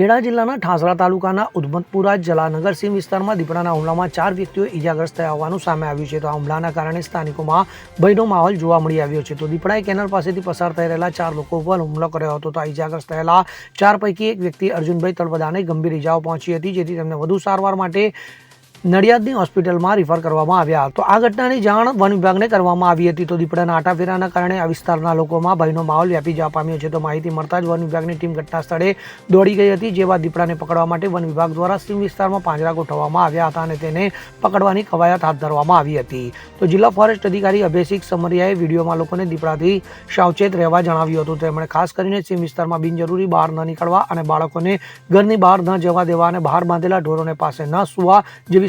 ખેડા જિલ્લાના ઠાસરા તાલુકાના ઉધમતપુરા જલાનગર સીમ વિસ્તારમાં દીપડાના હુમલામાં ચાર વ્યક્તિઓ ઇજાગ્રસ્ત થયા હોવાનું સામે આવ્યું છે. તો આ હુમલાના કારણે સ્થાનિકોમાં ભયનો માહોલ જોવા મળી આવ્યો છે. તો દીપડાએ કેનલ પાસેથી પસાર થઈ રહેલા ચાર લોકો પર હુમલો કર્યો હતો. તો આ ઈજાગ્રસ્ત થયેલા ચાર પૈકી એક વ્યક્તિ અર્જુનભાઈ તળવદાને ગંભીર ઈજાઓ પહોંચી હતી, જેથી તેમને વધુ સારવાર માટે નડિયાદની હોસ્પિટલમાં રિફર કરવામાં આવ્યા. તો આ ઘટનાની જાણ વન વિભાગને કરવામાં આવી હતી. તો દીપડાના આટાફેરાના કારણે આ વિસ્તારના લોકોમાં ભયનો માહોલ વ્યાપી જવા પામ્યો છે. તો માહિતી મળતા જ વન વિભાગની ટીમ ઘટના સ્થળે દોડી ગઈ હતી જેવા દીપડાને પકડવા માટે વન વિભાગ દ્વારા સીમ વિસ્તારમાં પાંજરા ગોઠવવામાં આવ્યા હતા અને તેને પકડવાની કવાયત હાથ ધરવામાં આવી હતી. તો જિલ્લા ફોરેસ્ટ અધિકારી અભયસિંહ સમરિયાએ વિડીયોમાં લોકોને દીપડાથી સાવચેત રહેવા જણાવ્યું હતું. તેમણે ખાસ કરીને સીમ વિસ્તારમાં બિનજરૂરી બહાર ન નીકળવા અને બાળકોને ઘરની બહાર ન જવા દેવા અને બહાર બાંધેલા ઢોરોને પાસે ન સુવા જેવી